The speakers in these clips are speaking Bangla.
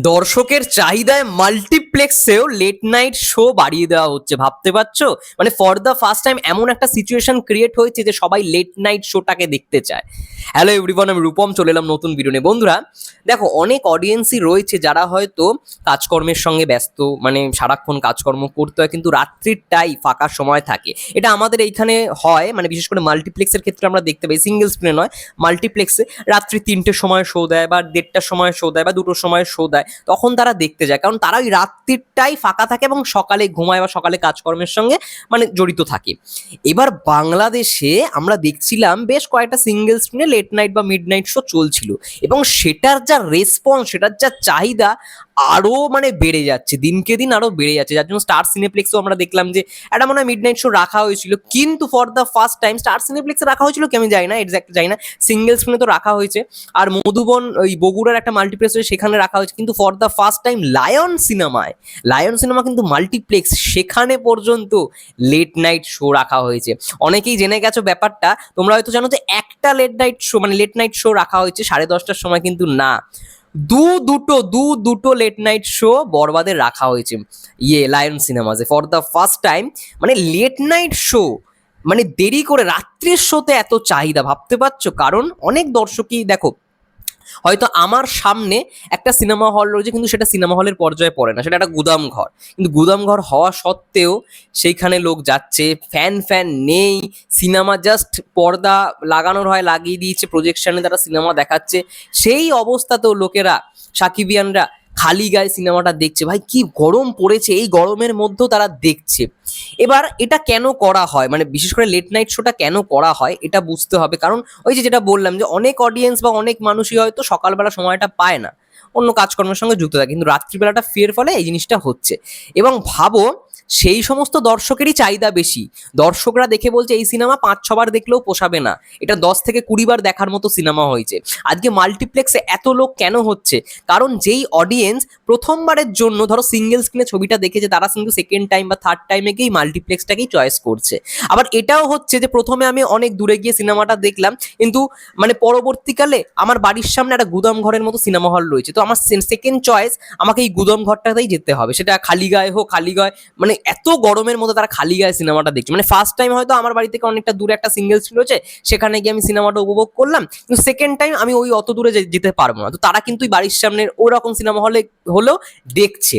দর্শকের চাহিদায় মাল্টিপ্লেক্সেও লেট নাইট শো বাড়িয়ে দেওয়া হচ্ছে, ভাবতে পারছ? মানে ফর দ্য ফার্স্ট টাইম এমন একটা সিচুয়েশন ক্রিয়েট হয়েছে যে সবাই লেট নাইট শোটাকে দেখতে চায়। হ্যালো এভরিওয়ান আমি রূপম, চলে এলাম নতুন ভিডিও বন্ধুরা, দেখো, অনেক অডিয়েন্সই রয়েছে যারা হয়তো কাজকর্মের সঙ্গে ব্যস্ত মানে সারাক্ষণ কাজকর্ম করতে হয়, কিন্তু রাত্রিরটাই ফাঁকা সময় থাকে। এটা আমাদের এইখানে হয় মানে বিশেষ করে মাল্টিপ্লেক্সের ক্ষেত্রে আমরা দেখতে পাই সিঙ্গেল স্ক্রিনে নয় মাল্টিপ্লেক্সে রাত্রি তিনটের সময় শো দেয় বা দেড়টার সময় শো দেয় বা দুটোর সময় শো দেয়, তখন তারা দেখতে যায়। কারণ তারা ওই রাত্রিরটাই ফাঁকা থাকে এবং সকালে ঘুমায় বা সকালে কাজকর্মের সঙ্গে মানে জড়িত থাকে। এবার বাংলাদেশে আমরা দেখছিলাম বেশ কয়েকটা সিঙ্গেল স্ক্রিনে লেট নাইট বা মিড নাইট শো চলছিল এবং সেটার যা রেসপন্স সেটার যা চাহিদা আরও মানে বেড়ে যাচ্ছে, দিনকে দিন আরও বেড়ে যাচ্ছে। যার জন্য স্টার সিনেপ্লেক্সও আমরা দেখলাম যে একটা মনে হয় মিড নাইট শো রাখা হয়েছিল, কিন্তু for the first time star সিনেপ্লেক্সে রাখা হয়েছিল কি আমি জানি না এক্সাক্ট জানি না। সিঙ্গেল স্ক্রিনে তো রাখা হয়েছে। আর মধুবন, ওই বগুড়ার একটা মাল্টিপ্লেক্স সেখানে রাখা হয়েছে। কিন্তু for the first time Lion সিনেমায় লায়ন সিনেমা কিন্তু মাল্টিপ্লেক্স সেখানে পর্যন্ত লেট নাইট শো রাখা হয়েছে। অনেকেই জেনে গেছো ব্যাপারটা, তোমরা হয়তো জানো যে একটা লেট নাইট শো মানে লেট নাইট শো রাখা হয়েছে সাড়ে দশটার সময় কিন্তু না। দু দুটো দু দুটো লেট নাইট শো বরবাদে রাখা হয়েছে। ইয়ে লায়ন সিনেমাসে ফর দ্য ফার্স্ট টাইম মানে লেট নাইট শো মানে দেরি করে রাত্রের শোতে এত চাহিদা। ভাবতে পারছ? কারণ অনেক দর্শকই, দেখো হয়তো আমার সামনে একটা সিনেমা হল রয়েছে, কিন্তু সেটা সিনেমা হলের পর্যায়ে পড়ে না। সেটা একটা গুদাম ঘর। কিন্তু গুদাম ঘর হওয়া সত্ত্বেও সেইখানে লোক যাচ্ছে ফ্যান ফ্যান নেই, সিনেমা জাস্ট পর্দা লাগানোর হয়, লাগিয়ে দিয়েছে প্রজেকশনে তারা সিনেমা দেখাচ্ছে। সেই অবস্থাতেও লোকেরা, সাকিবিয়ানরা খালি গায়ে সিনেমাটা দেখছে। ভাই, কি গরম পড়েছে, এই গরমের মধ্যেও তারা দেখছে। এবার এটা কেন করা হয়? মানে বিশেষ করে লেট নাইট শোটা কেন করা হয়? এটা বুঝতে হবে। কারণ ওই যে যেটা বললাম যে অনেক অডিয়েন্স বা অনেক মানুষই হয়তো সকালবেলা সময়টা পায় না। অন্য কাজকর্মের সঙ্গে যুক্ত থাকে। কিন্তু রাত্রিবেলাটা ফের ফলে এই জিনিসটা হচ্ছে। এবং ভাবো, সেই সমস্ত দর্শকেরই চাহিদা বেশি। দর্শকরা দেখে বলছে, এই সিনেমা পাঁচ ছবার দেখলেও পোষাবে না। এটা দশ থেকে কুড়ি বার দেখার মতো সিনেমা হয়েছে। আজকে মাল্টিপ্লেক্সে এত লোক কেন হচ্ছে? কারণ যেই অডিয়েন্স প্রথমবারের জন্য, ধরো সিঙ্গেল স্ক্রিনে ছবিটা দেখেছে, তারা কিন্তু সেকেন্ড টাইম বা থার্ড টাইমে মাল্টিপ্লেক্সটাকেই চয়েস করছে। আবার এটাও হচ্ছে যে প্রথমে আমি অনেক দূরে গিয়ে সিনেমাটা দেখলাম, কিন্তু মানে পরবর্তীকালে আমার বাড়ির সামনে একটা গুদাম ঘরের মতো সিনেমা হল রয়েছে। তো আমার সেকেন্ড চয়েস আমাকে এই গুদাম ঘরটাতেই যেতে হবে। সেটা খালি গায়ে হোক, খালি গায়ে মানে এত গরমের মধ্যে তারা খালি গায়ে সিনেমাটা দেখছে। মানে ফার্স্ট টাইম হয়তো আমার বাড়ি থেকে অনেকটা দূরে একটা সিঙ্গেল স্ক্রিন রয়েছে, সেখানে গিয়ে আমি সিনেমাটা উপভোগ করলাম, কিন্তু সেকেন্ড টাইম আমি ওই অত দূরে যেতে পারব না। তো তারা কিন্তু বাড়ির সামনের ওরকম সিনেমা হলে হলেও দেখছে।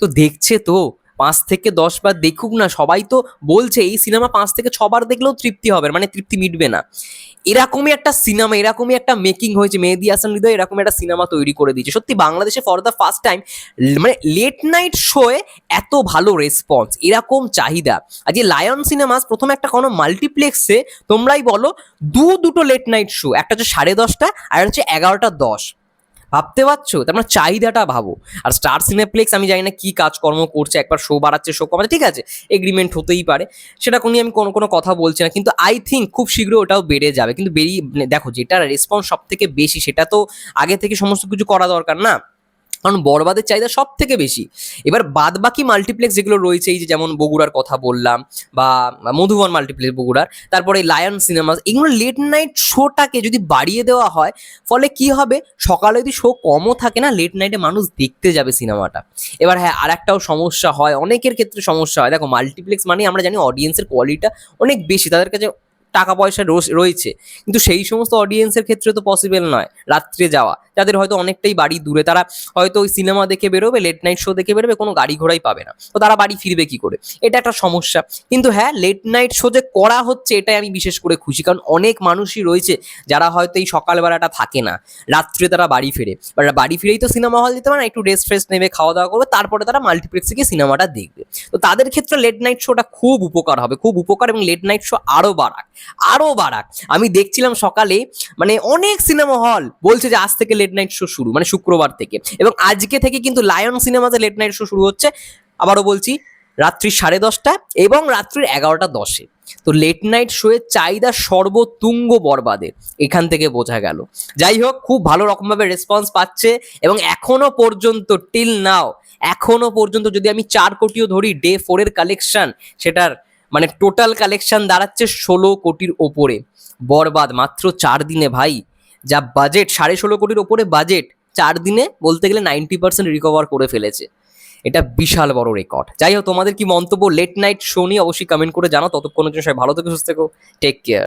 তো দেখছে তো পাঁচ থেকে দশ বার দেখুক না, সবাই তো বলছে এই সিনেমা পাঁচ থেকে ছবার দেখলেও তৃপ্তি হবে মানে তৃপ্তি মিটবে না। এরকমই একটা সিনেমা, এরকমই একটা মেকিং হয়েছে, মেহেদি হাসান হৃদয় এরকম একটা সিনেমা তৈরি করে দিয়েছে। সত্যি বাংলাদেশে ফর দ্য ফার্স্ট টাইম মানে লেট নাইট শোয়ে এত ভালো রেসপন্স এরকম চাহিদা। আর যে লায়ন সিনেমাস প্রথমে একটা কোনো মাল্টিপ্লেক্সে তোমরাই বলো, দু দুটো লেট নাইট শো একটা হচ্ছে সাড়ে দশটা আর হচ্ছে এগারোটা দশ। ভাবতে পারছ? তার মানে চাহিদাটা ভাবো। আর স্টার সিনেপ্লেক্স আমি জানি না কী কাজকর্ম করছে, একবার শো বাড়াচ্ছে শো কমাচ্ছে, ঠিক আছে? এগ্রিমেন্ট হতেই পারে। সেটা কোনো আমি কোনো কোনো কথা বলছি না। কিন্তু আই থিঙ্ক খুব শীঘ্র ওটাও বেড়ে যাবে। কিন্তু বেরিয়ে মানে দেখো যেটা রেসপন্স সব থেকে বেশি, সেটা তো আগে থেকে সমস্ত কিছু করা দরকার না। কারণ বরবাদের চাহিদা সব থেকে বেশি। এবার বাদ বাকি মাল্টিপ্লেক্স যেগুলো রয়েছে, এই যে যেমন বগুড়ার কথা বললাম বা মধুবন মাল্টিপ্লেক্স বগুড়ার, তারপরে লায়ন সিনেমা এগুলো লেট নাইট শোটাকে যদি বাড়িয়ে দেওয়া হয়, ফলে কি হবে? সকালে যদি শো কমও থাকে না লেট নাইটে মানুষ দেখতে যাবে সিনেমাটা। এবার হ্যাঁ আর একটাও সমস্যা হয়, অনেকের ক্ষেত্রে সমস্যা হয়। দেখো মাল্টিপ্লেক্স মানে আমরা জানি অডিয়েন্সের কোয়ালিটিটা অনেক বেশি, তাদের কাছে টাকা পয়সা রয়েছে। কিন্তু সেই সমস্ত অডিয়েন্সের ক্ষেত্রে তো পসিবল নয় রাত্রে যাওয়া। যাদের হয়তো অনেকটাই বাড়ি দূরে, তারা হয়তো ওই সিনেমা দেখে বেরোবে লেট নাইট শো দেখে বেরোবে, কোনো গাড়ি ঘোড়াই পাবে না। তো তারা বাড়ি ফিরবে কি করে? এটা একটা সমস্যা। কিন্তু হ্যাঁ লেট নাইট শো যে করা হচ্ছে, এটাই আমি বিশেষ করে খুশি। কারণ অনেক মানুষই রয়েছে যারা হয়তো এই সকালবেলাটা থাকে না। রাত্রে তারা বাড়ি ফেরে। বাড়ি ফিরেই তো সিনেমা হল দিতে পারে না, একটু রেস্ট ফ্রেস্ট নেবে খাওয়া দাওয়া করবে, তারপরে তারা মাল্টিপ্লেক্সে গিয়ে সিনেমাটা দেখবে। তো তাদের ক্ষেত্রে লেট নাইট শোটা খুব উপকার হবে, খুব উপকার এবং লেট নাইট শো আরও বাড়াক। আরও বাড়াক। আমি দেখছিলাম সকালে মানে অনেক সিনেমা হল বলছে যে আজ থেকে লেট নাইট শো শুরু মানে শুক্রবার থেকে। এবং আজকে থেকে কিন্তু লায়ন সিনেমাতে লেট নাইট শো শুরু হচ্ছে। আবারও বলছি, রাত্রি সাড়ে দশটা এবং রাত্রির এগারোটা দশে। তো লেট নাইট শোয়ের চাহিদা সর্বতুঙ্গ বরবাদের, এখান থেকে বোঝা গেল। যাই হোক, খুব ভালো রকমভাবে রেসপন্স পাচ্ছে এবং এখনও পর্যন্ত টিল নাও এখনও পর্যন্ত যদি আমি চার কোটিও ধরি ডে ফোরের কালেকশন সেটার মানে টোটাল কালেকশন দাঁড়াচ্ছে ষোলো কোটির ওপরে। বরবাদ, মাত্র চার দিনে ভাই। যা বাজেট সাড়ে ষোলো কোটির ওপরে বাজেট চার দিনে বলতে গেলে নাইনটি পার্সেন্ট রিকভার করে ফেলেছে। এটা বিশাল বড় রেকর্ড যাই হোক, তোমাদের কি মন্তব্য লেট নাইট শোনি অবশ্যই কমেন্ট করে জানাও। ততক্ষণের জন্য সবাই ভালো থেকে, সুস্থ থেকো। Take care